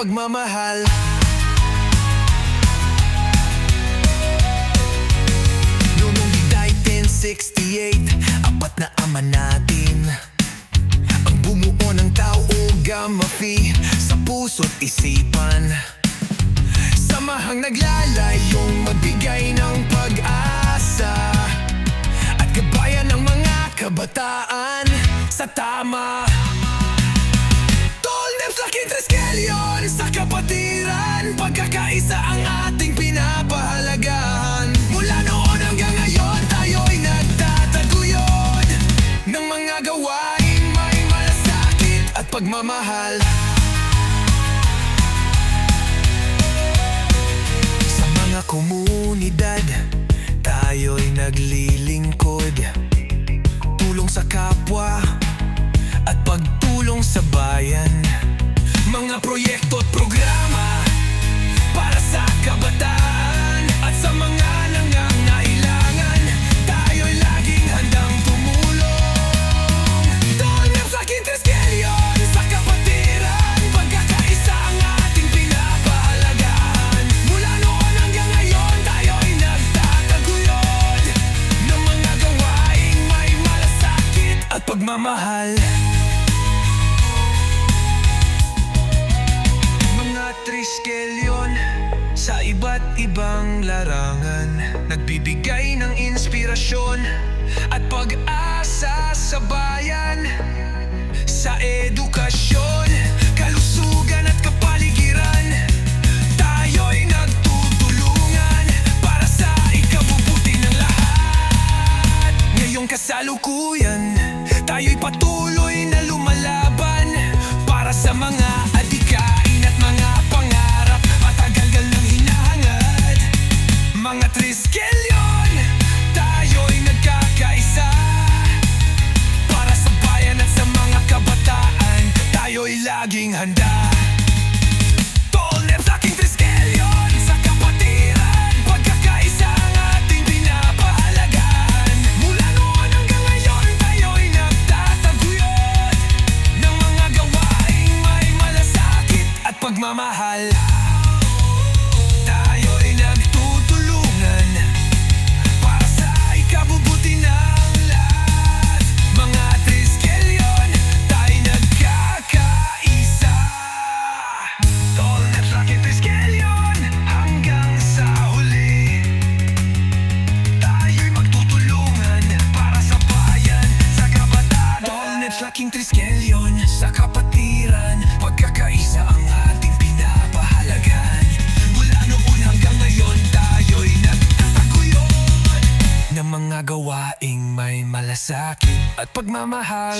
pagmamahal. Noong edad 1068 Apat na ama natin. Ang bumuo ng tao gamafi Sa puso't isipan. Samahang naglalayong magbigay ng pag-asa At gabayan ng mga kabataan. Sa tama Tol, Lucky, Triskelion Sa kapatiran Pagkakaisa ang ating pinapahalagahan. Mula noon hanggang ngayon Tayo'y nagtataguyod Ng mga gawain may malasakit At pagmamahal. Sa mga komunidad Tayo'y naglilingkod. Tulong sa kapwa pagmamahal. Mga triskelyon sa iba't ibang larangan. Nagbibigay ng inspirasyon at pag-asa sa bayan. Sa edukasyon, Laging handa. Tolnep sa aking triskelyon Sa kapatiran Pagkakaisa ang ating pinapahalagahan. Mula noon hanggang ngayon Tayo'y nagtataguyod Ng mga gawaing may malasakit At pagmamahal Sa kapatiran Pagkakaisa ang ating pinapahalagahan. Mula noon hanggang ngayon Tayo'y nagtataguyod Ng mga gawaing may malasakit At pagmamahal